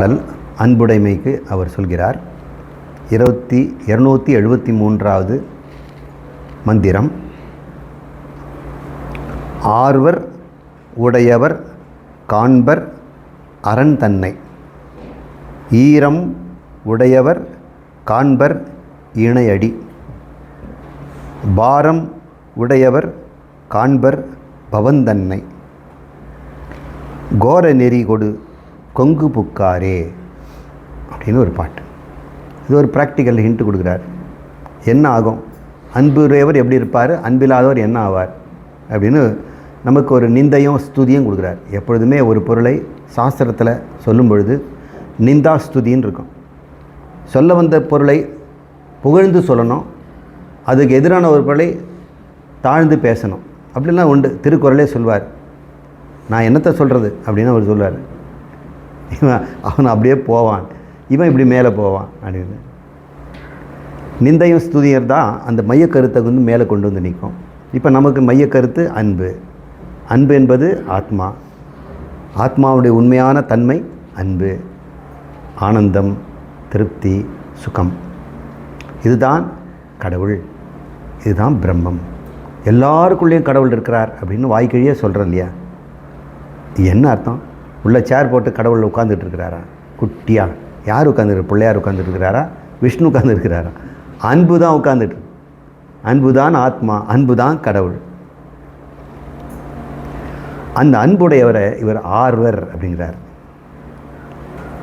பாடல் அன்புடைமைக்கு அவர் சொல்கிறார். இருபத்தி இருநூற்றி எழுபத்தி மூன்றாவது மந்திரம். ஆர்வர் உடையவர் காண்பர் அரண் தன்னை. ஈரம் உடையவர் காண்பர் இணையடி. பாரம் உடையவர் காண்பர் பவந்தன்னை. கோர நெறி கொடு கொங்கு புக்காரே அப்படின்னு ஒரு பாட்டு. இது ஒரு ப்ராக்டிக்கல் ஹிண்ட் கொடுக்குறார். என்ன ஆகும்? அன்புடையவர் எப்படி இருப்பார்? அன்பில்லாதவர் என்ன ஆவார்? அப்படின்னு நமக்கு ஒரு நிந்தையும் ஸ்துதியும் கொடுக்குறார். எப்பொழுதுமே ஒரு பொருளை சாஸ்திரத்தில் சொல்லும் பொழுது நிந்தா ஸ்துதின்னு இருக்கும். சொல்ல வந்த பொருளை புகழ்ந்து சொல்லணும். அதுக்கு எதிரான ஒரு பொருளை தாழ்ந்து பேசணும். அப்படிலாம் உண்டு. திருக்குறளே சொல்வார். நான் என்னத்தை சொல்கிறது அப்படின்னு அவர் சொல்வார். இவன் அவன் அப்படியே போவான். இவன் இப்படி மேலே போவான் அப்படின்னு நிந்தையும் ஸ்துதியர் தான் அந்த மையக்கருத்தை வந்து மேலே கொண்டு வந்து நிற்கும். இப்போ நமக்கு மையக்கருத்து அன்பு. அன்பு என்பது ஆத்மா. ஆத்மாவுடைய உண்மையான தன்மை அன்பு. ஆனந்தம் திருப்தி சுகம். இதுதான் கடவுள். இதுதான் பிரம்மம். எல்லாருக்குள்ளேயும் கடவுள் இருக்கிறார் அப்படின்னு வாய்க்கழியே சொல்கிறேன் இல்லையா? என்ன அர்த்தம்? உள்ள சேர் போட்டு கடவுள் உட்காந்துட்டு இருக்கிறாரா குட்டியா. யார் உட்காந்துருக்கு பிள்ளையார் உட்காந்துட்டு இருக்கிறாரா விஷ்ணு உட்காந்துருக்கிறாரா அன்பு தான் உட்காந்துட்டு அன்பு தான் ஆத்மா அன்பு தான் கடவுள். அந்த அன்புடையவரை இவர் ஆர்வர் அப்படிங்கிறார்.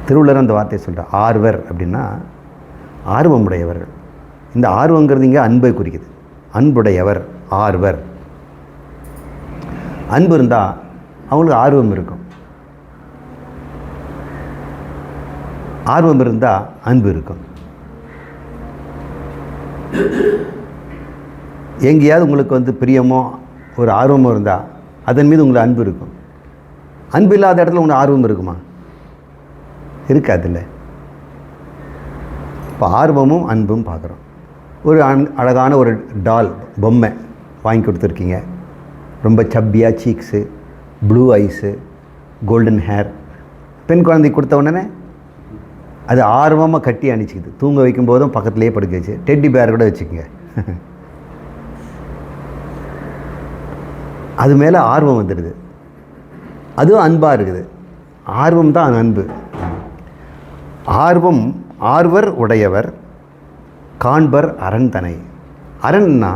திருவள்ளுவர் அந்த வார்த்தையை சொல்கிறார் ஆர்வர் அப்படின்னா ஆர்வமுடையவர்கள். இந்த ஆர்வங்கிறது இங்கே அன்பை குறிக்குது. அன்புடையவர் ஆர்வர். அன்பு இருந்தால் அவங்களுக்கு ஆர்வம் இருக்கும். ஆர்வம் இருந்தால் அன்பு இருக்கும். எங்கேயாவது உங்களுக்கு வந்து பிரியமோ ஒரு ஆர்வமோ இருந்தால் அதன் மீது உங்களுக்கு அன்பு இருக்கும். அன்பு இல்லாத இடத்துல உங்களுக்கு ஆர்வம் இருக்குமா? இருக்காதுல்ல. இப்போ ஆர்வமும் அன்பும் பார்க்குறோம் ஒரு அன் அழகான ஒரு டால் பொம்மை வாங்கி கொடுத்துருக்கீங்க. ரொம்ப சப்பியாக cheeks blue eyes golden hair பெண் குழந்தை கொடுத்த உடனே அது ஆர்வமாக கட்டி அணிச்சிக்குது தூங்க வைக்கும் போதும் பக்கத்துலேயே படுக்க வச்சு. டெட்டி பேர் கூட வச்சுக்கோங்க. அது மேலே ஆர்வம் வந்துடுது. அதுவும் அன்பாக இருக்குது. ஆர்வம் தான் அன்பு. ஆர்வம் ஆர்வர் உடையவர் காண்பர் அரண்தனை அரண்னா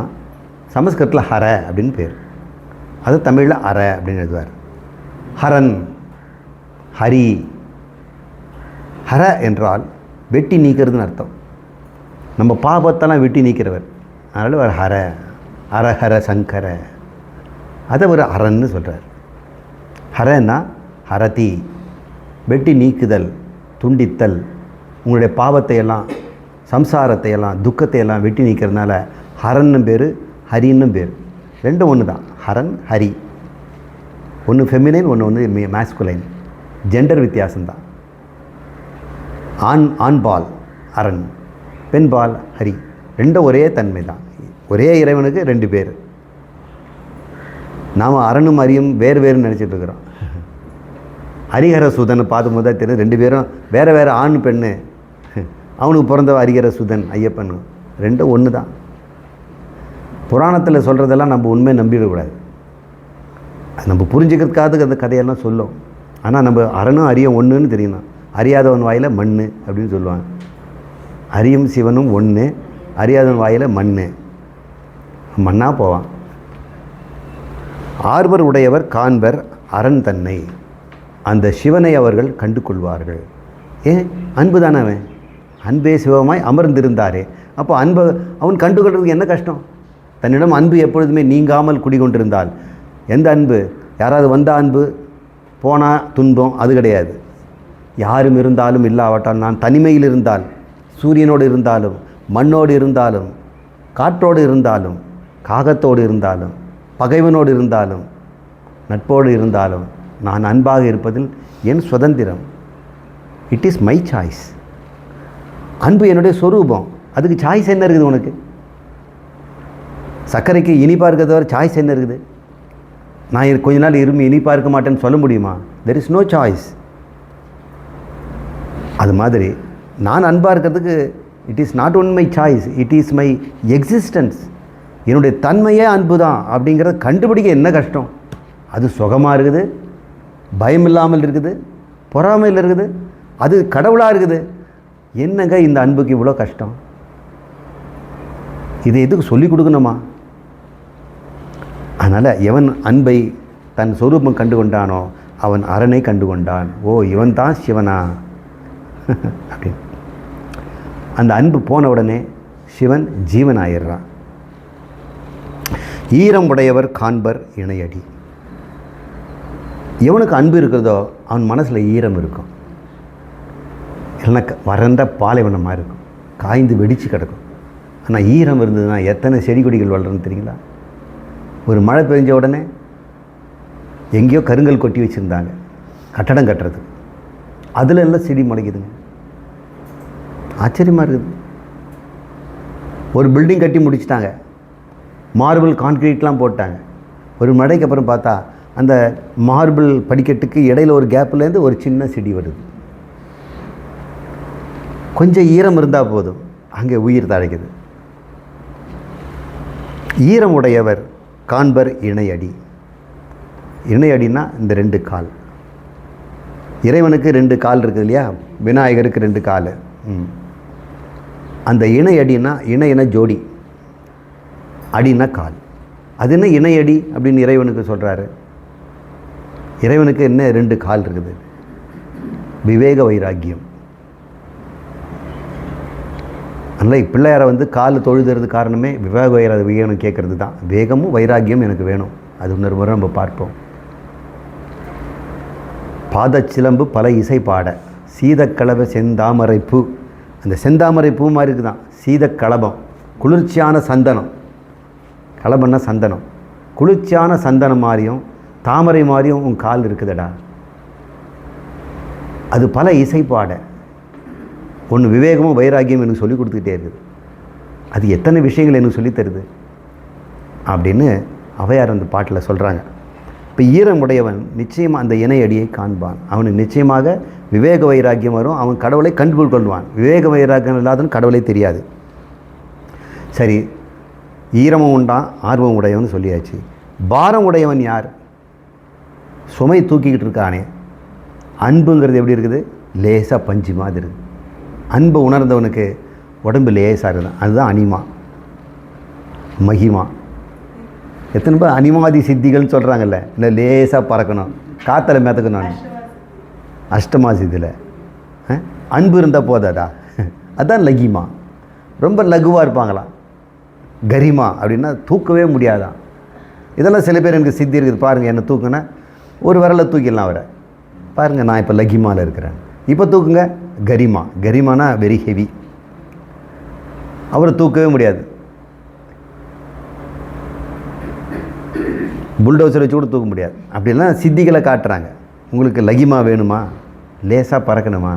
சமஸ்கிருதத்தில் ஹர அப்படின்னு பேர். அது தமிழில் அற அப்படின்னு எழுதுவார். ஹரன் ஹரி ஹர என்றால் வெட்டி நீக்கிறதுன்னு அர்த்தம். நம்ம பாபத்தெல்லாம் வெட்டி நீக்கிறவர். அதனால் ஒரு ஹர அரஹர சங்கர. அதை ஒரு அறன்னு சொல்கிறார் ஹரன்னா ஹரதி வெட்டி நீக்குதல் துண்டித்தல் உங்களுடைய பாவத்தை எல்லாம் சம்சாரத்தை எல்லாம் துக்கத்தை எல்லாம் வெட்டி நீக்கிறதுனால ஹரன்னு பேர் ஹரின்னும் பேர். ரெண்டும் ஒன்று தான் ஹரன் ஹரி. ஒன்று ஃபெமினைன் ஒன்று வந்து மேஸ்குலைன் ஜெண்டர் வித்தியாசம்தான். ஆண் ஆண்பால் அரண். பெண்பால் ஹரி. ரெண்டும் ஒரே தன்மை தான் ஒரே இறைவனுக்கு ரெண்டு பேர். நாம் அரணும் அரியும் வேறு வேறுன்னு நினச்சிட்டு இருக்கிறோம். ஹரிஹர சுதன் பார்க்கும்போது தான் தெரியும். ரெண்டு பேரும் வேறு வேறு ஆண் பெண்ணு. அவனுக்கு பிறந்த ஹரிஹர சுதன் ஐயப்பன். ரெண்டும் ஒன்று தான் புராணத்தில் சொல்கிறதெல்லாம் நம்ம உண்மையை நம்பிடக்கூடாது. அது நம்ம புரிஞ்சுக்கிறதுக்காக அந்த கதையெல்லாம் சொல்லும். ஆனால் நம்ம அரணும் அரியும் ஒன்றுன்னு தெரியணும் அறியாதவன் வாயில் மண் அப்படின்னு சொல்லுவாங்க. அரியும் சிவனும் ஒன்று அறியாதவன் வாயில் மண் மண்ணாக போவான். ஆர்வர் உடையவர் காண்பர் அரண் தன்னை. அந்த சிவனை அவர்கள் கண்டு கொள்வார்கள் ஏன் அன்பு தானே அவன்? அன்பே சிவமாய் அமர்ந்திருந்தாரே. அப்போ அன்பை அவன் கண்டுகொள்றதுக்கு என்ன கஷ்டம்? தன்னிடம் அன்பு எப்பொழுதுமே நீங்காமல் குடிகொண்டிருந்தால். எந்த அன்பு? யாராவது வந்த அன்பு? போனால் துன்பம் அது கிடையாது. யாரும் இருந்தாலும் இல்லாவட்டால் நான் தனிமையில் இருந்தால் சூரியனோடு இருந்தாலும் மண்ணோடு இருந்தாலும் காற்றோடு இருந்தாலும் காகத்தோடு இருந்தாலும் பகைவனோடு இருந்தாலும் நட்போடு இருந்தாலும் நான் அன்பாக இருப்பதில் என் சுதந்திரம். இட் இஸ் மை சாய்ஸ் அன்பு என்னுடைய சொரூபம். அதுக்கு சாய்ஸ் என்ன இருக்குது உனக்கு? சர்க்கரைக்கு இனிப்பாக இருக்கிறத சாய்ஸ் என்ன இருக்குது? நான் கொஞ்ச நாள் இருமி இனிப்பாக இருக்க மாட்டேன்னு சொல்ல முடியுமா? தெர் இஸ் நோ சாய்ஸ் அது மாதிரி நான் அன்பாக இருக்கிறதுக்கு it is not on my choice it is my existence என்னுடைய தன்மையே அன்பு தான் அப்படிங்கிறத கண்டுபிடிக்க என்ன கஷ்டம்? அது சுகமாக இருக்குது பயம் இல்லாமல் இருக்குது பொறாமையில் இருக்குது அது கடவுளாக இருக்குது. என்னங்க இந்த அன்புக்கு இவ்வளோ கஷ்டம்? இதை எதுக்கு சொல்லிக் கொடுக்கணுமா? அதனால் எவன் அன்பை தன் சொரூபம் கண்டு கொண்டானோ அவன் அரணை கண்டு கொண்டான் ஓ இவன் தான் சிவனா? அப்படின்னு அந்த அன்பு போன உடனே சிவன் ஜீவன் ஆயிடுறான் ஈரம் உடையவர் காண்பர் இணையடி. எவனுக்கு அன்பு இருக்கிறதோ அவன் மனசில் ஈரம் இருக்கும். இல்லைன்னா வறண்ட பாலைவனமாக இருக்கும். காய்ந்து வெடித்து கிடக்கும். ஆனால் ஈரம் இருந்ததுன்னா எத்தனை செடி கொடிகள் வளரும்னு தெரியுங்களா? ஒரு மழை பெஞ்ச உடனே எங்கேயோ கருங்கல் கொட்டி வச்சுருந்தாங்க. கட்டடம் கட்டுறது அதில் எல்லாம் செடி முளைக்குதுங்க ஆச்சரியமாக இருக்குது. ஒரு பில்டிங் கட்டி முடிச்சிட்டாங்க. மார்பிள் கான்கிரீட்லாம் போட்டாங்க. ஒரு மடைக்கு அப்புறம் பார்த்தா அந்த மார்பிள் படிக்கட்டுக்கு இடையில ஒரு கேப்லேருந்து ஒரு சின்ன செடி வருது. கொஞ்சம் ஈரம் இருந்தால் போதும். அங்கே உயிர் தழைக்குது. ஈரம் உடையவர் காண்பர் இணையடி இணையடின்னா இந்த ரெண்டு கால். இறைவனுக்கு ரெண்டு கால் இருக்குது இல்லையா? விநாயகருக்கு ரெண்டு கால். ம். அந்த இணை அடின்னா இணையின ஜோடி. அடின்னா கால். அது என்ன இணையடி அப்படின்னு இறைவனுக்கு சொல்கிறாரு இறைவனுக்கு என்ன ரெண்டு கால் இருக்குது? விவேக வைராக்கியம். அதனால் பிள்ளையாரை வந்து கால் தொழுதுறது காரணமே விவேக வைரா வேணும் கேட்குறது தான் வேகமும் வைராக்கியம் எனக்கு வேணும். அது இன்னொரு முறை நம்ம பார்ப்போம். பாதச்சிலம்பு பல இசை பாட சீதக்கலவ செந்தாமரை பூ அந்த செந்தாமரை பூ மாதிரி இருக்குதான் சீதக்கலபம். குளிர்ச்சியான சந்தனம். கலபம்னா சந்தனம். குளிர்ச்சியான சந்தனம் மாதிரியும் தாமரை மாதிரியும் உன் கால் இருக்குதடா. அது பல இசைப்பாட ஒன்று விவேகமும் வைராகியம் எனக்கு சொல்லி கொடுத்துக்கிட்டே இருக்குது. அது எத்தனை விஷயங்கள் எனக்கு சொல்லித் தருது? அப்படின்னு அவையார் அந்த பாட்டில் சொல்கிறாங்க இப்போ ஈரமுடையவன் நிச்சயமாக அந்த இணையடியை காண்பான். அவனுக்கு நிச்சயமாக விவேக வைராக்கியம் வரும். அவன் கடவுளை கண்டுபிடி கொள்வான். விவேக வைராக்கியம் இல்லாதவன் கடவுளே தெரியாது. சரி ஈரமும் உண்டான் ஆர்வம் உடையவன் சொல்லியாச்சு. பாரம் உடையவன் யார்? சுமை தூக்கிக்கிட்டு இருக்கானே. அன்புங்கிறது எப்படி இருக்குது? லேசாக பஞ்சு மாதிரி இருக்குது. அன்பை உணர்ந்தவனுக்கு உடம்பு லேசாக இருக்குது அதுதான் அனிமா. மகிமா. எத்தனை பேர் அனிமாதி சித்திகள்னு சொல்கிறாங்கல்ல இல்லை லேசாக பறக்கணும். காற்றலை மிதக்கணும் அஷ்டமா சித்தியில். அன்பு இருந்தால் போதாடா அதான் லகிமா. ரொம்ப லகுவாக இருப்பாங்களாம் கரிமா அப்படின்னா தூக்கவே முடியாதான். இதெல்லாம் சில பேர் எனக்கு சித்தி இருக்குது. பாருங்கள் என்ன தூக்குனா ஒரு விரலை தூக்கிடலாம் அவரை. பாருங்கள் நான் இப்போ லகிமாவில் இருக்கிறேன். இப்போ தூக்குங்க கரிமா. கரிமானா வெரி ஹெவி அவரை தூக்கவே முடியாது. புல்டோசர் வச்சு கூட தூக்க முடியாது. அப்படிலாம் சித்திகளை காட்டுறாங்க. உங்களுக்கு லகிமா வேணுமா? லேசாக பறக்கணுமா?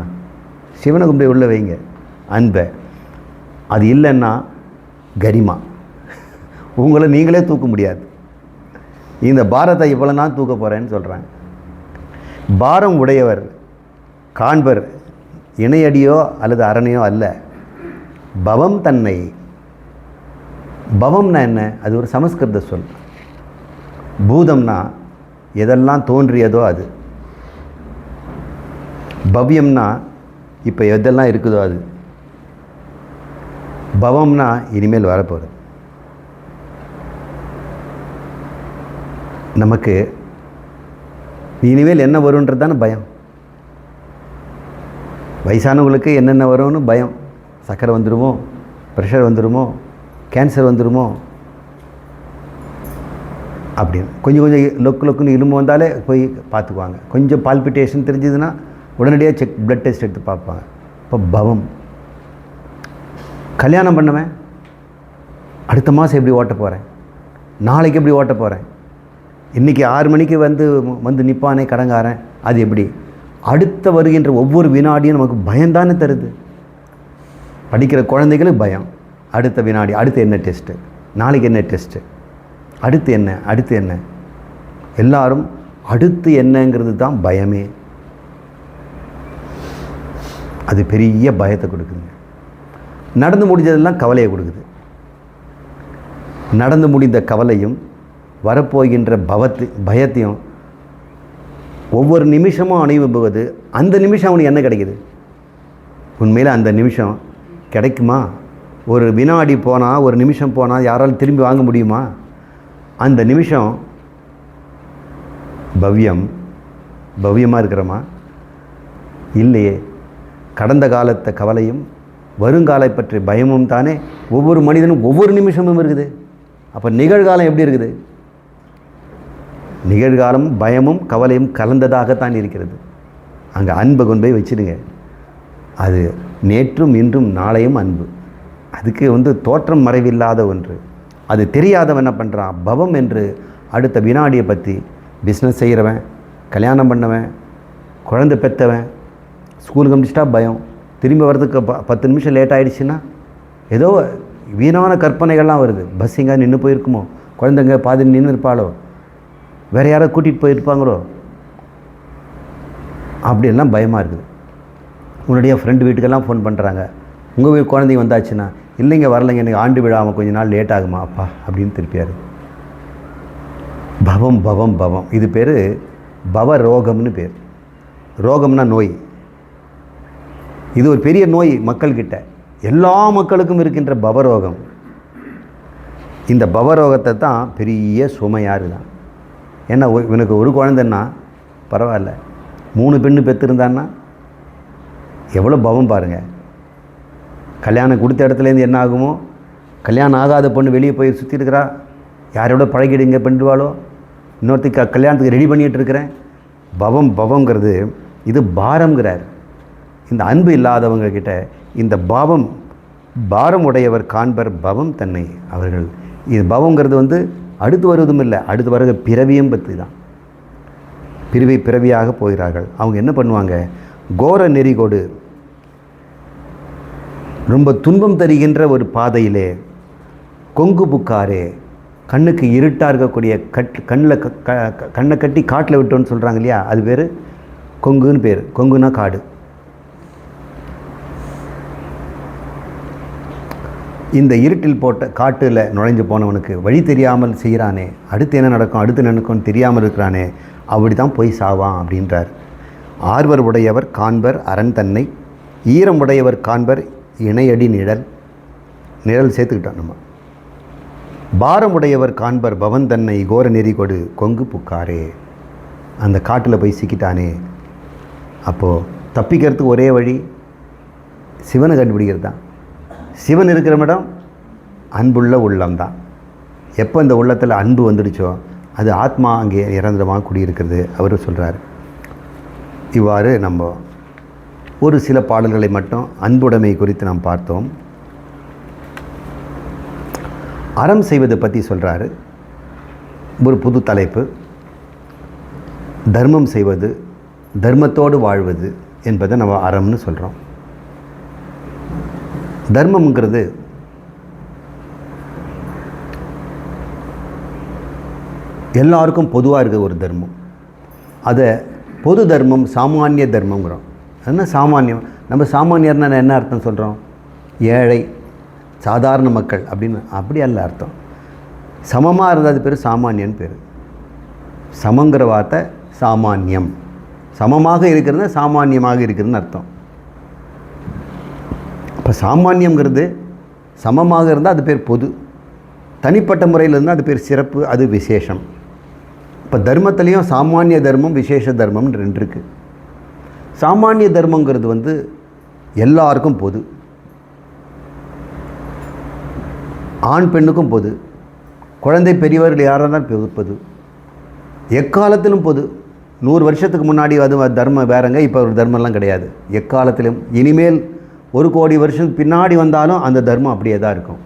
சிவனை கும்பிட்டு உள்ளே வைங்க. அன்பை. அது இல்லைன்னா கரிமா. உங்களை நீங்களே தூக்க முடியாது. இந்த பாரத்தை இவ்வளோ நான் தூக்க போகிறேன்னு சொல்கிறாங்க பாரம் உடையவர் காண்பர் இணையடியோ அல்லது அரணையோ அல்ல. பவம் தன்னை. பவம்னா என்ன? அது ஒரு சமஸ்கிருத சொல். பூதம்னா எதெல்லாம் தோன்றியதோ அது. பவ்யம்னா இப்போ எதெல்லாம் இருக்குதோ அது. பவம்னா இனிமேல் வரப்போகுது நமக்கு இனிமேல் என்ன வரும்ன்றது தானே பயம். வயசானவங்களுக்கு என்னென்ன வரும்னு பயம். சக்கரை வந்துடுமோ ப்ரெஷர் வந்துடுமோ கேன்சர் வந்துடுமோ அப்படின்னு கொஞ்சம் கொஞ்சம் லொக்கு லொக்குன்னு இரும்பு வந்தாலே போய் பார்த்துக்குவாங்க. கொஞ்சம் பால்பிட்டேஷன் தெரிஞ்சதுன்னா உடனடியாக செக் ப்ளட் டெஸ்ட் எடுத்து பார்ப்பாங்க. இப்போ பவம். கல்யாணம் பண்ணுவேன் அடுத்த மாதம் எப்படி ஓட்ட போகிறேன் நாளைக்கு எப்படி ஓட்ட போகிறேன் இன்றைக்கி ஆறு மணிக்கு வந்து வந்து நிற்பானே கடங்காரன் அது எப்படி? அடுத்த வருகின்ற ஒவ்வொரு வினாடியும் நமக்கு பயம்தானே தருது. படிக்கிற குழந்தைகளுக்கு பயம். அடுத்த வினாடி அடுத்து என்ன டெஸ்ட்டு நாளைக்கு என்ன டெஸ்ட்டு அடுத்து என்ன அடுத்து என்ன? எல்லாரும் அடுத்து என்னங்கிறது தான் பயமே. அது பெரிய பயத்தை கொடுக்குதுங்க. நடந்து முடிஞ்சதெல்லாம் கவலையை கொடுக்குது. நடந்து முடிந்த கவலையும் வரப்போகின்ற பவத்து பயத்தையும் ஒவ்வொரு நிமிஷமும் அனுபவிப்பது அந்த நிமிஷம் அவனுக்கு என்ன கிடைக்குது? உண்மையில் அந்த நிமிஷம் கிடைக்குமா? ஒரு வினாடி போனால் ஒரு நிமிஷம் போனால் யாராலும் திரும்பி வாங்க முடியுமா? அந்த நிமிஷம் பவ்யம் பவ்யமாக இருக்கிறோமா? இல்லையே. கடந்த காலத்தை கவலையும் வருங்காலை பற்றிய பயமும் தானே ஒவ்வொரு மனிதனும் ஒவ்வொரு நிமிஷமும் இருக்குது. அப்போ நிகழ்காலம் எப்படி இருக்குது? நிகழ்காலம் பயமும் கவலையும் கலந்ததாகத்தான் இருக்கிறது. அங்கே அன்பை கொண்டு போய் வச்சிடுங்க. அது நேற்றும் இன்றும் நாளையும் அன்பு. அதுக்கு வந்து தோற்றம் மறைவில்லாத ஒன்று. அது தெரியாதவன் என்ன பண்ணுறான் பவம் என்று அடுத்த வினாடியை பற்றி பிஸ்னஸ் செய்கிறவன் கல்யாணம் பண்ணவன் குழந்தை பெற்றவன் ஸ்கூலுக்கு அனுப்பிச்சிட்டா பயம். திரும்பி வர்றதுக்கு ப பத்து நிமிஷம் லேட் ஆகிடுச்சுன்னா ஏதோ வீணான கற்பனைகள்லாம் வருது. பஸ் எங்கே நின்று போயிருக்குமோ? குழந்தைங்க பாதி நின்று இருப்பாளோ? வேறு யாரோ கூட்டிகிட்டு போயிருப்பாங்களோ? அப்படியெல்லாம் பயமாக இருக்குது. உன்னுடைய ஃப்ரெண்டு வீட்டுக்கெல்லாம் ஃபோன் பண்ணுறாங்க உங்கள் வீட்டு குழந்தைங்க வந்தாச்சுன்னா இல்லைங்க வரலைங்க எனக்கு ஆண்டு விழாமல் கொஞ்ச நாள் லேட் ஆகுமா? அப்பா அப்படின்னு திருப்பியார். பவம் பவம் பவம். இது பேர் பவ ரோகம்னு பேர். ரோகம்னா நோய். இது ஒரு பெரிய நோய் மக்கள்கிட்ட. எல்லா மக்களுக்கும் இருக்கின்ற பவரோகம். இந்த பவரோகத்தை தான் பெரிய சுமையாக இருக்குதான் ஏன்னா இவனுக்கு ஒரு குழந்தைன்னா பரவாயில்ல. மூணு பெண்ணு பெற்றிருந்தான்னா எவ்வளோ பவம் பாருங்கள் கல்யாணம் கொடுத்த இடத்துலேருந்து என்ன ஆகுமோ? கல்யாணம் ஆகாத பொண்ணு வெளியே போய் சுற்றி இருக்கிறா யாரோட பழகிடுங்க பண்ணிடுவாளோ இன்னொருத்துக்கு க- கல்யாணத்துக்கு ரெடி பண்ணிகிட்டு இருக்கிறேன் பவம் பவங்கிறது இது பாரம்ங்கிறார். இந்த அன்பு இல்லாதவங்கக்கிட்ட இந்த பாவம் பாரம் உடையவர் காண்பர் பவம் தன்னை அவர்கள். இது பவங்கிறது வந்து அடுத்து வருவதும் இல்லை. அடுத்து வருக பிறவியும் பற்றி தான். பிறவி பிறவியாக போகிறார்கள். அவங்க என்ன பண்ணுவாங்க? கோர நெறிகோடு ரொம்ப துன்பம் தருகின்ற ஒரு பாதையிலே கொங்கு புக்காரே கண்ணுக்கு இருட்டாக இருக்கக்கூடிய கட் கண்ணில் க- க- கண்ணை கட்டி காட்டில் விட்டோன்னு சொல்கிறாங்க இல்லையா? அது பேர் கொங்குன்னு பேர். கொங்குனா காடு. இந்த இருட்டில் போட்ட காட்டில் நுழைஞ்சு போனவனுக்கு வழி தெரியாமல் செய்கிறானே அடுத்து என்ன நடக்கும் அடுத்து நடக்கும்னு தெரியாமல் இருக்கிறானே அப்படி தான் போய் சாவான் அப்படின்றார். ஆர்வர் உடையவர் காண்பர் அரண் தன்னை ஈரம் உடையவர் காண்பர் இணையடி நிழல் நிழல் சேர்த்துக்கிட்டோம் நம்ம. பாரம் உடையவர் காண்பர் பவன் தன்னை கோர நெறி கொடு கொங்கு புக்காரே. அந்த காட்டில் போய் சிக்கிட்டானே. அப்போது தப்பிக்கிறதுக்கு ஒரே வழி சிவனை கண்டுபிடிக்கிறது தான் சிவன் இருக்கிற இடம் அன்புள்ள உள்ளம் தான் எப்போ இந்த உள்ளத்தில் அன்பு வந்துடுச்சோ அது ஆத்மா அங்கே நிரந்தரமாக குடியிருக்கிறது அவர் சொல்கிறார் இவ்வாறு நம்ம ஒரு சில பாடல்களை மட்டும் அன்புடைமை குறித்து நாம் பார்த்தோம். அறம் செய்வதை பற்றி சொல்கிறாரு ஒரு புது தலைப்பு. தர்மம் செய்வது தர்மத்தோடு வாழ்வது என்பதை நம்ம அறம்னு சொல்கிறோம் தர்மம்ங்கிறது எல்லாருக்கும் பொதுவாக இருக்க ஒரு தர்மம். அதை பொது தர்மம் சாமானிய தர்மங்கிறோம் என்ன சாமானியம்? நம்ம சாமானியர்னா என்ன அர்த்தம் சொல்கிறோம் ஏழை சாதாரண மக்கள் அப்படின்னு அப்படி அல்ல அர்த்தம். சமமாக இருந்தால் அது பேர் சாமானியன் பேர். சமங்கிற வார்த்தை சாமானியம். சமமாக இருக்கிறது சாமானியமாக இருக்கிறதுன்னு அர்த்தம். இப்போ சாமானியங்கிறது சமமாக இருந்தால் அது பேர் பொது. தனிப்பட்ட முறையில் இருந்தால் அது பேர் சிறப்பு அது விசேஷம். இப்போ தர்மத்துலேயும் சாமானிய தர்மம் விசேஷ தர்மம்னு ரெண்டு இருக்குது சாமானிய தர்மங்கிறது வந்து எல்லாருக்கும் பொது. ஆண் பெண்ணுக்கும் பொது. குழந்தை பெரியவர்கள் யாராக இருந்தாலும் பொது பொது. எக்காலத்திலும் பொது. நூறு வருஷத்துக்கு முன்னாடி அது தர்மம் வேறங்க இப்போ ஒரு தர்மம்லாம் கிடையாது. எக்காலத்திலும். இனிமேல் ஒரு கோடி வருஷம் பின்னாடி வந்தாலும் அந்த தர்மம் அப்படியே தான் இருக்கும்.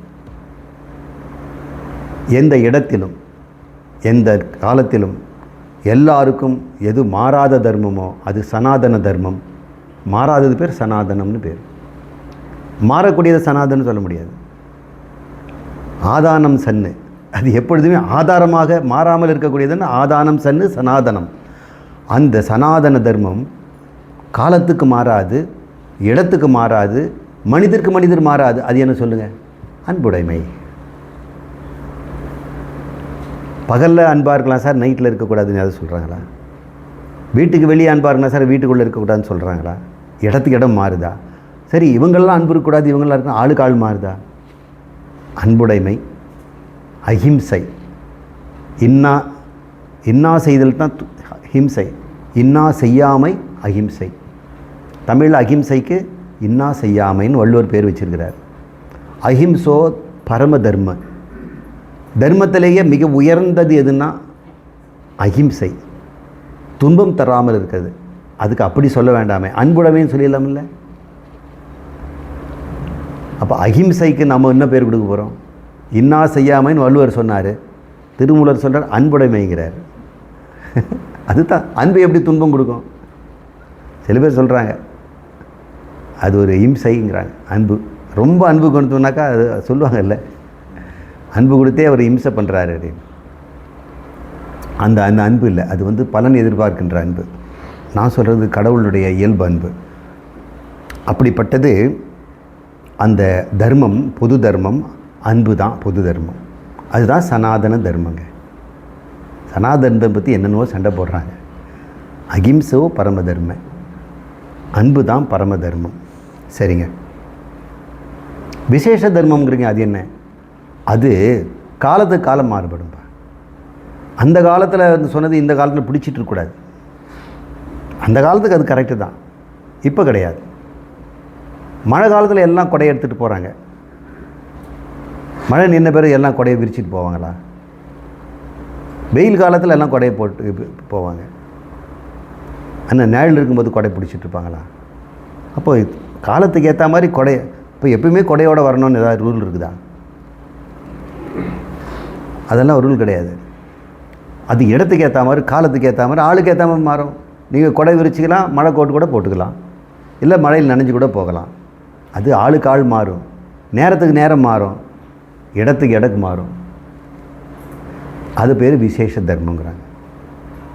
எந்த இடத்திலும் எந்த காலத்திலும் எல்லாருக்கும் எது மாறாத தர்மமோ அது சனாதன தர்மம். மாறாதது பேர் சனாதனம்னு பேர். மாறக்கூடியது சனாதனம் சொல்ல முடியாது. ஆதானம் சன்னு. அது எப்பொழுதுமே ஆதாரமாக மாறாமல் இருக்கக்கூடியதுன்னு ஆதானம் சன்னு சனாதனம். அந்த சனாதன தர்மம் காலத்துக்கு மாறாது இடத்துக்கு மாறாது மனிதருக்கு மனிதர் மாறாது. அது என்ன சொல்லுங்கள் அன்புடைமை. பகலில் அன்பாக இருக்கலாம் சார் நைட்டில் இருக்கக்கூடாதுன்னு அதை சொல்கிறாங்களா வீட்டுக்கு வெளியே அன்பாக இருக்கலாம் சார் வீட்டுக்குள்ளே இருக்கக்கூடாதுன்னு சொல்கிறாங்களா இடத்துக்கு இடம் மாறுதா? சரி இவங்கெல்லாம் அன்பு இருக்கக்கூடாது இவங்களாம் இருக்கணும் ஆளுக்கு ஆள் மாறுதா? அன்புடைமை அஹிம்சை. இன்னா இன்னா செய்தல் தான் ஹிம்சை இன்னா செய்யாமை அஹிம்சை. தமிழ் அஹிம்சைக்கு இன்னா செய்யாமைன்னு வள்ளுவர் பேர் வச்சிருக்கிறார். அஹிம்சோ பரம தர்ம தர்மத்திலேயே மிக உயர்ந்தது எதுன்னா அகிம்சை. துன்பம் தராமல் இருக்கிறது. அதுக்கு அப்படி சொல்ல வேண்டாமே. அன்புடமைன்னு சொல்லிடலாமில்ல அப்போ அகிம்சைக்கு நம்ம என்ன பேர் கொடுக்க போகிறோம் இன்னா செய்யாமைன்னு வள்ளுவர் சொன்னார். திருமூலர் சொல்கிறார் அன்புடைமைங்கிறார். அதுதான். அன்பு எப்படி துன்பம் கொடுக்கும்? சில பேர் சொல்கிறாங்க அது ஒரு இம்சைங்கிறாங்க. அன்பு. ரொம்ப அன்பு கொடுத்தோம்னாக்கா அது சொல்லுவாங்கல்ல அன்பு கொடுத்தே அவர் இம்சை பண்ணுறாரு அப்படின்னு அந்த அந்த அன்பு இல்லை. அது வந்து பலன் எதிர்பார்க்கின்ற அன்பு. நான் சொல்கிறது கடவுளுடைய இயல்பு அன்பு. அப்படிப்பட்டது அந்த தர்மம் பொது தர்மம் அன்பு தான் பொது தர்மம். அதுதான் சனாதன தர்மங்க. சனாதனத்தை பற்றி என்னென்னவோ சண்டை போடுறாங்க. அகிம்சோ பரம தர்ம. அன்பு தான் பரம தர்மம். சரிங்க. விசேஷ தர்மம்ங்கிறீங்க அது என்ன? அது காலத்துக்கு காலம் மாறுபடும்பா அந்த காலத்தில் வந்து சொன்னது இந்த காலத்தில் பிடிச்சிட்டு இருக்கக்கூடாது அந்த காலத்துக்கு அது கரெக்டு தான். இப்போ கிடையாது. மழை காலத்தில் எல்லாம் கொடையை எடுத்துகிட்டு போகிறாங்க மழை நின்ன பிறகு எல்லாம் கொடையை விரிச்சிட்டு போவாங்களா? வெயில் காலத்தில் எல்லாம் கொடையை போட்டு போவாங்க. ஆனால் நிழல் இருக்கும்போது கொடை பிடிச்சிட்டு இருப்பாங்களா? அப்போ காலத்துக்கு ஏற்ற மாதிரி கொடை இப்போ எப்பயுமே கொடையோடு வரணும்னு ஏதாவது ரூல் இருக்குதா? அதெல்லாம் ரூல் கிடையாது. அது இடத்துக்கு ஏற்ற மாதிரி காலத்துக்கு ஏற்ற மாதிரி ஆளுக்கு ஏற்ற மாதிரி மாறும். நீங்கள் கொடை விரிச்சிக்கலாம் மழை கோட்டு கூட போட்டுக்கலாம். இல்லை மழையில் நனைஞ்சு கூட போகலாம். அது ஆளுக்கு ஆள் மாறும். நேரத்துக்கு நேரம் மாறும். இடத்துக்கு இடக்கு மாறும். அது பேர் விசேஷ தர்மங்கிறாங்க.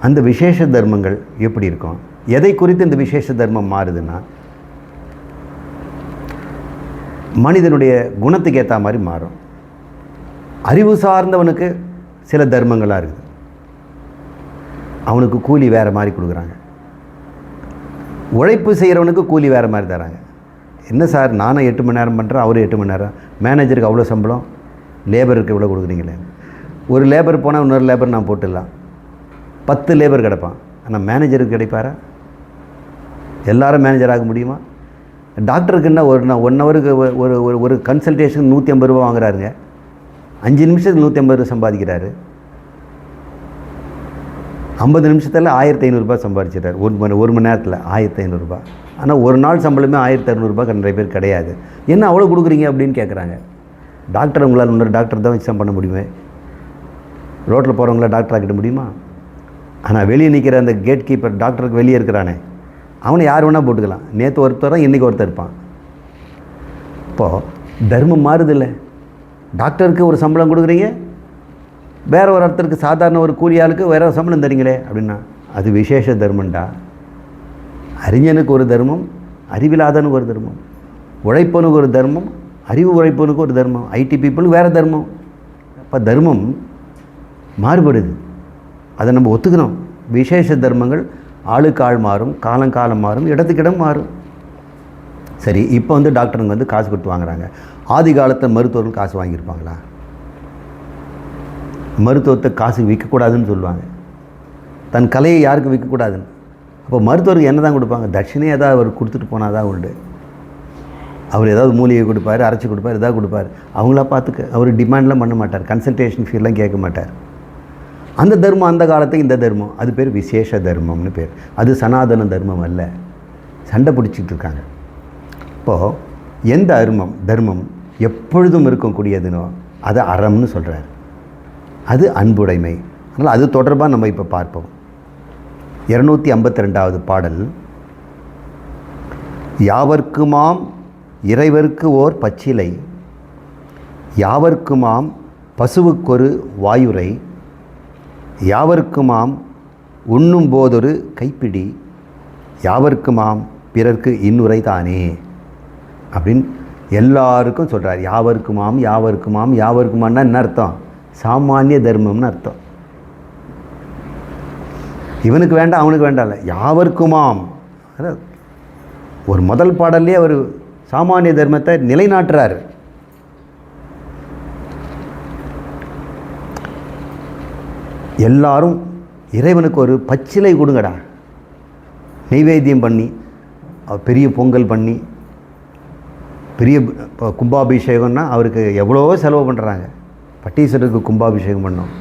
அந்த விசேஷ தர்மங்கள் எப்படி இருக்கும்? எதை குறித்து இந்த விசேஷ தர்மம் மாறுதுன்னா மனிதனுடைய குணத்துக்கு ஏற்ற மாதிரி மாறும். அறிவு சார்ந்தவனுக்கு சில தர்மங்களாக இருக்குது. அவனுக்கு கூலி வேறு மாதிரி கொடுக்குறாங்க. உழைப்பு செய்கிறவனுக்கு கூலி வேறு மாதிரி தராங்க. என்ன சார் நானும் எட்டு மணி நேரம் பண்ணுறேன் அவரும் எட்டு மணி நேரம். மேனேஜருக்கு அவ்வளோ சம்பளம்? லேபருக்கு இவ்வளோ கொடுக்குறீங்களே. ஒரு லேபர் போனால் இன்னொரு லேபர் நான் போட்டுடலாம். பத்து லேபர் கிடப்பான். ஆனால் மேனேஜருக்கு கிடைப்பாரா? எல்லாரும் மேனேஜர் ஆக முடியுமா? டாக்டருக்கு என்ன ஒரு நான் ஒன் ஹவருக்கு ஒரு ஒரு ஒரு கன்சல்டேஷன் நூற்றி ஐம்பது ரூபா வாங்குறாருங்க. அஞ்சு நிமிஷத்துக்கு நூற்றி ஐம்பது ரூபா சம்பாதிக்கிறாரு. ஐம்பது நிமிஷத்தில் ஆயிரத்தி ஐநூறுரூபா சம்பாதிச்சிட்டார் ஒரு மணி ஒரு மணி நேரத்தில் ஆயிரத்தி ஐநூறுரூபா ஆனால் ஒரு நாள் சம்பளமே ஆயிரத்தி அறநூறுபா நிறைய பேர் கிடையாது. என்ன அவ்வளோ கொடுக்குறீங்க அப்படின்னு கேட்குறாங்க டாக்டர் உங்களால் இன்னொரு டாக்டர் தான் வச்சு பண்ண முடியுமே? ரோட்டில் போகிறவங்கள டாக்டர் ஆக்கிட முடியுமா? ஆனால் வெளியே நிற்கிற அந்த கேட் கீப்பர் டாக்டருக்கு வெளியே இருக்கிறானே. அவனை யார் வேணால் போட்டுக்கலாம். நேற்று ஒருத்தர் இன்றைக்கி ஒருத்தர் இருப்பான். இப்போது தர்மம் மாறுதில்லை. டாக்டருக்கு ஒரு சம்பளம் கொடுக்குறீங்க? வேற ஒரு ஒருத்தருக்கு சாதாரண ஒரு கூலியாளுக்கு வேற ஒரு சம்பளம் தரீங்களே அப்படின்னா அது விசேஷ தர்மம்டா. அறிஞனுக்கு ஒரு தர்மம் அறிவில்லாதனுக்கு ஒரு தர்மம் உழைப்பனுக்கு ஒரு தர்மம் அறிவு உழைப்பனுக்கு ஒரு தர்மம் ஐடி பீப்புளுக்கு வேறு தர்மம். அப்போ தர்மம் மாறுபடுது. அதை நம்ம ஒத்துக்கணும். விசேஷ தர்மங்கள் ஆளுக்கு ஆள் மாறும் காலங்காலம் மாறும் இடத்துக்கு இடம் மாறும். சரி இப்போ வந்து டாக்டருங்க வந்து காசு கொடுத்து வாங்குறாங்க. ஆதி காலத்தில் மருத்துவர்கள் காசு வாங்கியிருப்பாங்களா? மருத்துவத்தை காசு விற்கக்கூடாதுன்னு சொல்லுவாங்க. தன் கலையை யாருக்கும் விற்கக்கூடாதுன்னு? அப்போ மருத்துவருக்கு என்ன தான் கொடுப்பாங்க? தட்சிணையை ஏதாவது அவர் கொடுத்துட்டு போனால் தான் உண்டு. அவர் ஏதாவது மூலிகை கொடுப்பாரு அரைச்சி கொடுப்பார் ஏதாவது கொடுப்பாரு. அவங்களா பார்த்துக்க. அவர் டிமாண்ட்லாம் பண்ண மாட்டார். கன்சல்டேஷன் ஃபீலாம் கேட்க மாட்டார். அந்த தர்மம் அந்த காலத்துக்கு இந்த தர்மம். அது பேர் விசேஷ தர்மம்னு பேர். அது சனாதன தர்மம் அல்ல. சண்டை பிடிச்சிட்டு இருக்காங்க. இப்போது எந்த அருமம் தர்மம் எப்பொழுதும் இருக்கக்கூடியதுனோ அதை அறம்னு சொல்கிறார் அது அன்புடைமை. அதனால் அது தொடர்பாக நம்ம இப்போ பார்ப்போம். இரநூத்தி ஐம்பத்தி ரெண்டாவது பாடல். யாவர்க்குமாம் இறைவர்க்கு ஓர் பச்சிலை. யாவர்க்குமாம் பசுவுக்கொரு வாயுரை யாவர்க்குமாம் உண்ணும் போதொரு கைப்பிடி. யாவர்க்குமாம் பிறர்க்கு இன்னுரை தானே. அப்படின்னு எல்லாருக்கும் சொல்கிறார் யாவருக்குமாம் யாவருக்குமாம் யாவருக்குமான்னா என்ன அர்த்தம்? சாமானிய தர்மம்னு அர்த்தம். இவனுக்கு வேண்டாம் அவனுக்கு வேண்டாம்ல யாவருக்குமாம். ஒரு முதல் பாடல்லே அவர் சாமானிய தர்மத்தை நிலைநாட்டுறாரு. எல்லாரும் இறைவனுக்கு ஒரு பச்சிலை கொடுங்கடா. நெய்வேத்தியம் பண்ணி பெரிய பொங்கல் பண்ணி பெரிய இப்போ கும்பாபிஷேகம்னா அவருக்கு எவ்வளோ செலவு பண்ணுறாங்க பட்டீஸ்வரருக்கு கும்பாபிஷேகம் பண்ணோம்.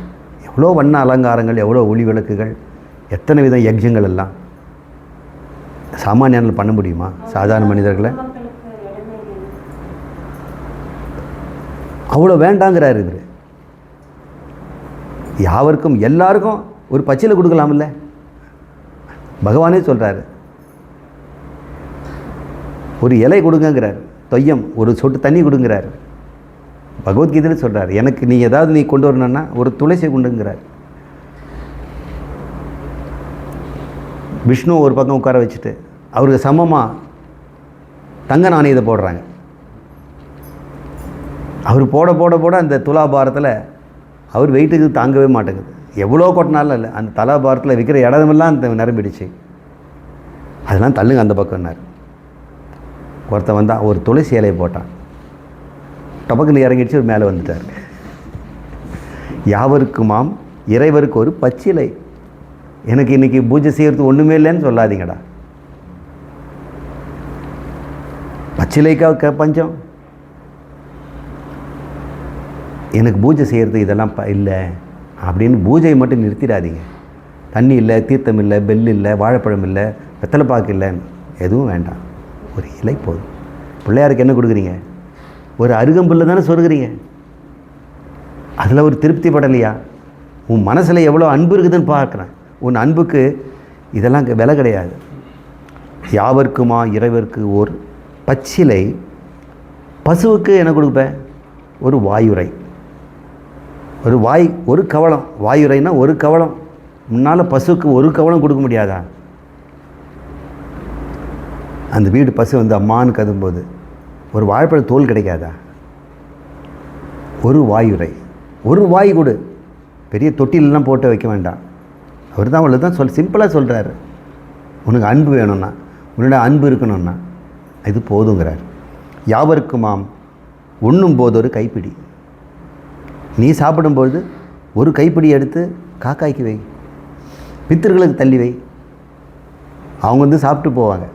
எவ்வளோ வண்ண அலங்காரங்கள் எவ்வளோ ஒளி விளக்குகள் எத்தனை வித யஜ்யங்கள் எல்லாம். சாமானியர்கள் பண்ண முடியுமா? சாதாரண மனிதர்களை? அவ்வளோ வேண்டாங்கிறார் இவர். யாவருக்கும் எல்லாருக்கும் ஒரு பச்சிலை கொடுக்கலாம்ல? பகவானே சொல்கிறாரு ஒரு இலை கொடுங்கங்கிறார். தொய்யம் ஒரு சொட்டு தண்ணி கொடுங்கிறார். பகவத்கீதையில் சொல்கிறார் எனக்கு நீ ஏதாவது நீ கொண்டு வரணும்னா ஒரு துளசி கொண்டுங்கிறார் விஷ்ணு ஒரு பக்கம் உட்கார வச்சுட்டு அவருக்கு சமமாக தங்க நாணயத்தை போடுறாங்க. அவர் போட போட போட அந்த துலாபாரத்தில் அவர் வெயிட்டுக்கு தாங்கவே மாட்டேங்குது. எவ்வளோ கொட்டினாலும் இல்லை அந்த தலாபாரத்தில் விற்கிற இடமெல்லாம் அந்த நிரம்பிடுச்சு. அதெல்லாம் தள்ளுங்க அந்த பக்கம்னார் ஒருத்தன் வந்தான் ஒரு துளசி இலையை போட்டான். டபக்குன்னு இறங்கிடுச்சு ஒரு மேலே வந்துட்டார். யாவருக்குமாம் இறைவருக்கு ஒரு பச்சிலை. எனக்கு இன்றைக்கி பூஜை செய்கிறது ஒன்றுமே இல்லைன்னு சொல்லாதீங்கடா. பச்சிலைக்கா க- பஞ்சம். எனக்கு பூஜை செய்கிறது இதெல்லாம் ப இல்லை. அப்படின்னு பூஜையை மட்டும் நிறுத்திடாதீங்க. தண்ணி இல்லை தீர்த்தம் இல்லை பெல் இல்லை வாழைப்பழம் இல்லை வெத்தலைப்பாக்கு இல்லை எதுவும் வேண்டாம். ஒரு இலை போதும். பிள்ளையாருக்கு என்ன கொடுக்குறீங்க? ஒரு அருகம்புல்ல தானே சொருகிறீங்க? அதில் ஒரு திருப்தி படலையா? உன் மனசில் எவ்வளோ அன்பு இருக்குதுன்னு பார்க்குறேன். உன் அன்புக்கு இதெல்லாம் க- விலை கிடையாது. யாவர்க்குமா இறைவர்க்கு ஓர் பச்சிலை? பசுவுக்கு என்ன கொடுப்பேன் ஒரு வாயுரை ஒரு வாய் ஒரு கவளம். வாயுரைனா ஒரு கவளம். முன்னால் பசுவுக்கு ஒரு கவளம் கொடுக்க முடியாதா? அந்த வீடு பசு வந்து அம்மான்னு கதும்போது ஒரு வாழைப்பழ தோல் கிடைக்காதா? ஒரு வாயுரை ஒரு வாய் கொடு. பெரிய தொட்டிலெலாம் போட்டு வைக்க வேண்டாம். அவர் தான் அவ்வளோ தான் சொல் சிம்பிளாக சொல்கிறாரு உனக்கு அன்பு வேணும்னா உன்னோட அன்பு இருக்கணும்னா இது போதுங்கிறார். யாவருக்குமாம் உண்ணும் போது ஒரு கைப்பிடி. நீ சாப்பிடும்போது ஒரு கைப்பிடி எடுத்து காக்காய்க்கு வை. பித்தர்களுக்கு தள்ளி வை. அவங்க வந்து சாப்பிட்டு போவாங்க.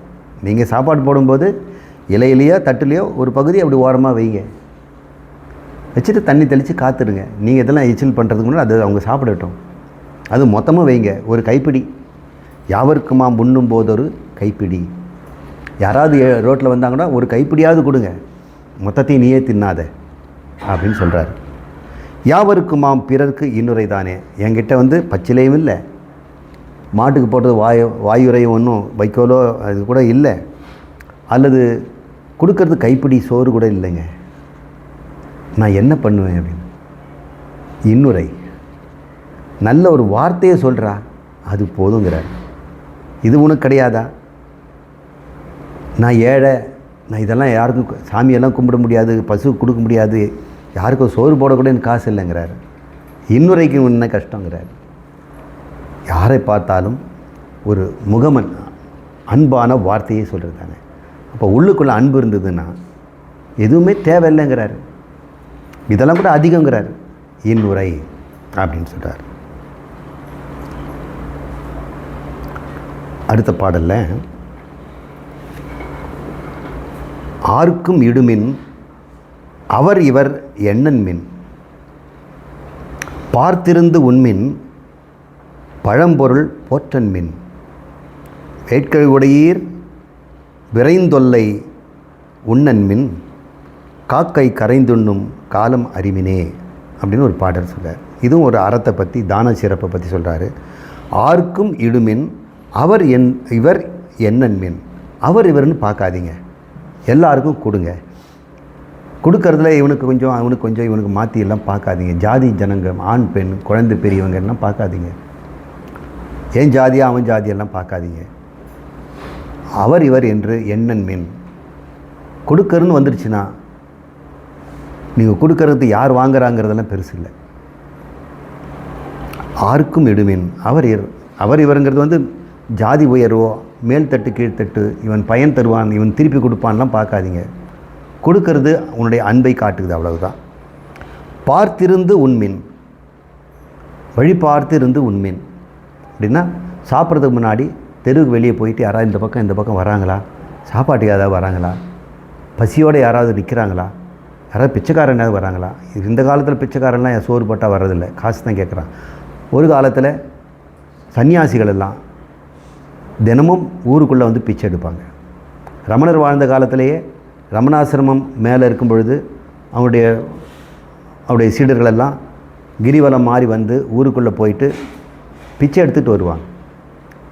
நீங்கள் சாப்பாடு போடும்போது இலையிலையோ தட்டுலையோ ஒரு பகுதி அப்படி ஓரமாக வைங்க. வச்சுட்டு தண்ணி தெளித்து காத்துடுங்க. நீங்கள் இதெல்லாம் எச்சில் பண்ணுறதுக்கு முன்னாடி அது அவங்க சாப்பிடட்டும். அது மொத்தமாக வைங்க. ஒரு கைப்பிடி. யாவருக்குமா உண்ணும் போதொரு கைப்பிடி. யாராவது ரோட்டில் வந்தாங்கன்னா ஒரு கைப்பிடியாவது கொடுங்க. மொத்தத்தையும் நீயே தின்னாத. அப்படின்னு சொல்கிறாரு யாவருக்குமாம் பிறர்க்கு இன்னுரை தானே? என்கிட்ட வந்து பச்சிலையும் இல்லை. மாட்டுக்கு போட்டது வாயு வாயுரையும் ஒன்றும் வைக்கோலோ அது கூட இல்லை. அல்லது கொடுக்கறது கைப்பிடி சோறு கூட இல்லைங்க. நான் என்ன பண்ணுவேன் அப்படின்னு. இன்னுரை. நல்ல ஒரு வார்த்தையை சொல்கிறா அது போதுங்கிறார். இது உனக்கு கிடையாதா? நான் ஏழை நான் இதெல்லாம் யாருக்கும் சாமியெல்லாம் கும்பிட முடியாது பசு கொடுக்க முடியாது யாருக்கும் சோறு போடக்கூட எனக்கு காசு இல்லைங்கிறார். இன்னுரைக்கு என்ன கஷ்டங்கிறார். யாரை பார்த்தாலும் ஒரு முகமன் அன்பான வார்த்தையை சொல்லியிருக்காங்க அப்போ உள்ளுக்குள்ளே அன்பு இருந்ததுன்னா எதுவுமே தேவையில்லைங்கிறாரு. இதெல்லாம் கூட அதிகங்கிறார். இன்னுரை அப்படின்னு சொல்கிறார் அடுத்த பாடலில் ஆர்க்கும் இடுமின் அவர் இவர் எண்ணன் மின் பார்த்திருந்து உண்மின் பழம்பொருள் போற்றன்மின். வேட்கழுவுடையீர் விரைந்தொல்லை உண்ணன் மின் காக்கை கரைந்துண்ணும் காலம் அறிவினே அப்படின்னு ஒரு பாடல் சொல்கிறார் இதுவும் ஒரு அறத்தை பற்றி தான சிறப்பை பற்றி சொல்கிறாரு ஆர்க்கும் இடுமின் அவர் என் இவர் என்னன்மின். அவர் இவர்னு பார்க்காதீங்க. எல்லாருக்கும் கொடுங்க. கொடுக்கறதுல இவனுக்கு கொஞ்சம் அவனுக்கு கொஞ்சம் இவனுக்கு மாற்றி எல்லாம் பார்க்காதீங்க. ஜாதி ஜனங்க ஆண் பெண் குழந்தை பெரியவங்க எல்லாம் பார்க்காதீங்க. ஏன் ஜாதி அவன் ஜாதியெல்லாம் பார்க்காதீங்க. அவர் இவர் என்று எண்ணன் மின். கொடுக்கறன்னு வந்துடுச்சுன்னா நீங்கள் கொடுக்கறது யார் வாங்குறாங்கிறதெல்லாம் பெருசு இல்லை. ஆருக்கும் இடுமின் அவர் இர் அவர் இவருங்கிறது வந்து ஜாதி உயர்வோ மேல்தட்டு கீழ்த்தட்டு இவன் பயன் தருவான் இவன் திருப்பி கொடுப்பான்லாம் பார்க்காதீங்க. கொடுக்கறது உன்னுடைய அன்பை காட்டுது அவ்வளவுதான். பார்த்திருந்து உண்மின். வழி பார்த்து இருந்து உண்மின். அப்படின்னா சாப்பிட்றதுக்கு முன்னாடி தெருவுக்கு வெளியே போயிட்டு யாராவது இந்த பக்கம் இந்த பக்கம் வராங்களா? சாப்பாட்டுக்கு யாராவது வராங்களா? பசியோடு யாராவது நிற்கிறாங்களா யாராவது பிச்சைக்காரன் ஏதாவது வராங்களா? இந்த காலத்தில் பிச்சைக்காரன்லாம் என் சோறு போட்டால் வர்றதில்லை? காசு தான் கேட்குறான். ஒரு காலத்தில் சன்னியாசிகள் எல்லாம் தினமும் ஊருக்குள்ளே வந்து பிச்சை எடுப்பாங்க. ரமணர் வாழ்ந்த காலத்திலேயே ரமணாசிரமம் மேலே இருக்கும் பொழுது அவனுடைய அவருடைய சீடர்கள் எல்லாம் கிரிவலம் மாறி வந்து ஊருக்குள்ளே போயிட்டு பிச்சை எடுத்துகிட்டு வருவாங்க.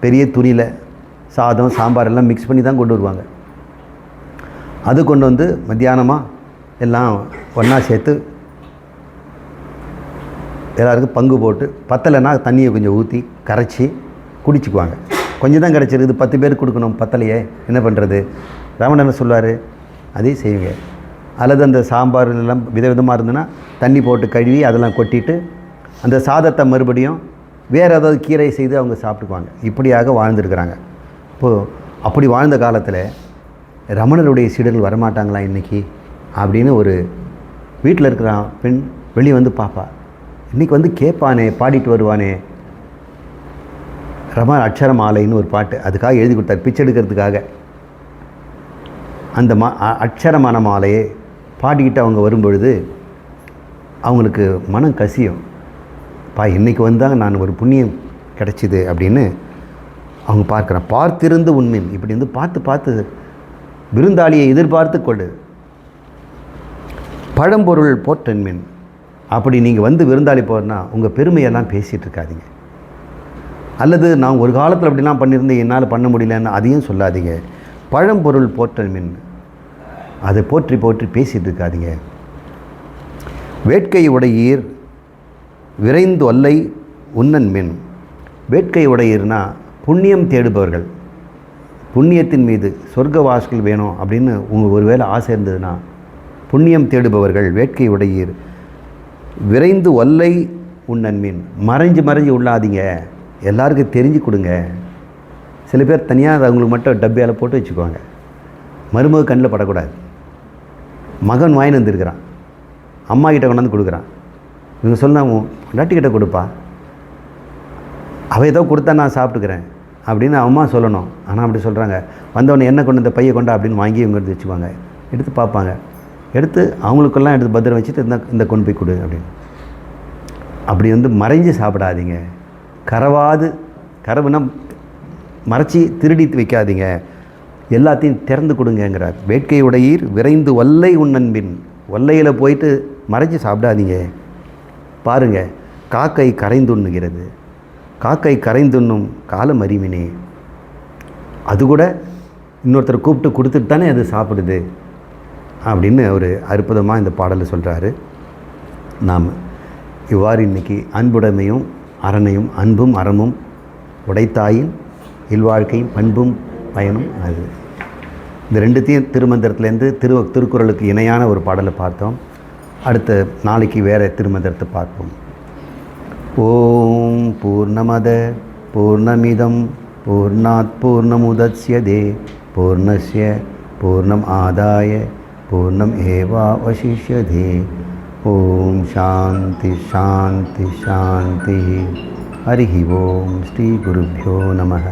பெரிய துணியில் சாதம் சாம்பார் எல்லாம் மிக்ஸ் பண்ணி தான் கொண்டு வருவாங்க. அது கொண்டு வந்து மத்தியானமாக எல்லாம் ஒன்றா சேர்த்து எல்லாருக்கும் பங்கு போட்டு பத்தலைன்னா தண்ணியை கொஞ்சம் ஊற்றி கரைச்சி குடிச்சுக்குவாங்க. கொஞ்சம் தான் கிடச்சிருக்குது பத்து பேர் கொடுக்கணும் பத்தலையே. என்ன பண்ணுறது ரமணன் சொல்லுவார்? அதையும் செய்வீங்க அல்லது அந்த சாம்பார் எல்லாம் விதவிதமாக இருந்ததுன்னா தண்ணி போட்டு கழுவி அதெல்லாம் கொட்டிட்டு அந்த சாதத்தை மறுபடியும் வேறு ஏதாவது கீரை செய்து அவங்க சாப்பிட்டுக்குவாங்க. இப்படியாக வாழ்ந்துருக்கிறாங்க. இப்போது அப்படி வாழ்ந்த காலத்தில் ரமணருடைய சீடர்கள் வரமாட்டாங்களா இன்றைக்கி அப்படின்னு ஒரு வீட்டில் இருக்கிற பெண் வெளியே வந்து பார்ப்பா இன்றைக்கி வந்து கேட்பானே பாடிட்டு வருவானே. ரம அக்ஷர மாலைன்னு ஒரு பாட்டு. அதுக்காக எழுதி கொடுத்தார் பிச்சை எடுக்கிறதுக்காக. அந்த மா அக்ஷரமான மாலையை பாடிக்கிட்டு அவங்க வரும்பொழுது அவங்களுக்கு மனம் கசியும். பா இன்றைக்கி வந்தாங்க நான் ஒரு புண்ணியம் கிடச்சிது அப்படின்னு அவங்க பார்க்குறான் பார்த்திருந்து உண்மையும் இப்படி வந்து பார்த்து பார்த்து விருந்தாளியை எதிர்பார்த்து கொடு. பழம்பொருள் போற்றன்மின். அப்படி நீங்கள் வந்து விருந்தாளி போகிறனா உங்கள் பெருமையெல்லாம் பேசிகிட்டு இருக்காதீங்க. அல்லது நான் ஒரு காலத்தில் அப்படிலாம் பண்ணியிருந்தேன் என்னால் பண்ண முடியலன்னு அதையும் சொல்லாதீங்க. பழம்பொருள் போற்றன்மின். அதை போற்றி போற்றி பேசிகிட்டு இருக்காதீங்க. வேட்கை உடையீர் விரைந்து ஒல்லை உன்னன் மின். வேட்கை உடையீர்னா புண்ணியம் தேடுபவர்கள். புண்ணியத்தின் மீது சொர்க்க வாசல் வேணும் அப்படின்னு உங்களுக்கு ஒருவேளை ஆசை இருந்ததுன்னா புண்ணியம் தேடுபவர்கள் வேட்கை உடையீர். விரைந்து ஒல்லை உன்னன் மீன். மறைஞ்சு மறைஞ்சு உள்ளாதீங்க. எல்லாருக்கும் தெரிஞ்சு கொடுங்க. சில பேர் தனியாக அதை அவங்களுக்கு மட்டும் டப்பியால் போட்டு வச்சுக்குவாங்க. மருமக கண்ணில் படக்கூடாது. மகன் வாங்கின்னு வந்திருக்கிறான். அம்மா கிட்ட கொண்டாந்து கொடுக்குறான். இவங்க சொன்னா பொண்டாட்டி கிட்டே கொடுப்பா. அவள் ஏதோ கொடுத்தா நான் சாப்பிட்டுக்கிறேன் அப்படின்னு அம்மா சொல்லணும். ஆனால் அப்படி சொல்கிறாங்க வந்தவொடனே என்ன கொண்டு இந்த பையை கொண்டா? அப்படின்னு வாங்கி இவங்க எடுத்து வச்சுக்குவாங்க. எடுத்து பார்ப்பாங்க. எடுத்து அவங்களுக்கெல்லாம் எடுத்து பத்திரம் வச்சுட்டு இந்த இந்த கொண்டு போய் கொடு அப்படின்னு. அப்படி வந்து மறைஞ்சு சாப்பிடாதீங்க. கரவாது கரவுனா மறைச்சி திருடி வைக்காதீங்க. எல்லாத்தையும் திறந்து கொடுங்கங்கிறார். வேட்கையுடையீர் விரைந்து ஒல்லை உண்ணன்பின் ஒல்லையில் போயிட்டு மறைச்சு சாப்பிடாதீங்க. பாருங்க காக்கை கரைந்துண்ணுகிறது. காக்கை கரைந்துண்ணும் காலம் அறிவினே அது கூட இன்னொருத்தர் கூப்பிட்டு கொடுத்துட்டு தானே அது சாப்பிடுது அப்படின்னு ஒரு அற்புதமாக இந்த பாடலை சொல்கிறாரு நாம் இவ்வாறு இன்னைக்கு அன்புடைமையும் அரணையும் அன்பும் அறமும் உடைத்தாயின் இல்வாழ்க்கையும் பண்பும் பயனும் அது. இந்த ரெண்டுத்தையும் திருமந்திரத்துலேருந்து திரு திருக்குறளுக்கு இணையான ஒரு பாடலை பார்த்தோம். அடுத்த நாளைக்கு வேறு திருமந்திரத்தை பார்ப்போம். ஓம் பூர்ணமத பூர்ணமிதம் பூர்ணாத் பூர்ணமுதட்சியதே பூர்ணஸ்ய பூர்ணம் ஆதாய பூர்ணம் ஏவாவசிஷ்யதே. ஓம் சாந்தி சாந்தி சாந்தி. ஹரி ஓம் ஸ்ரீ குருभ्यो நமः.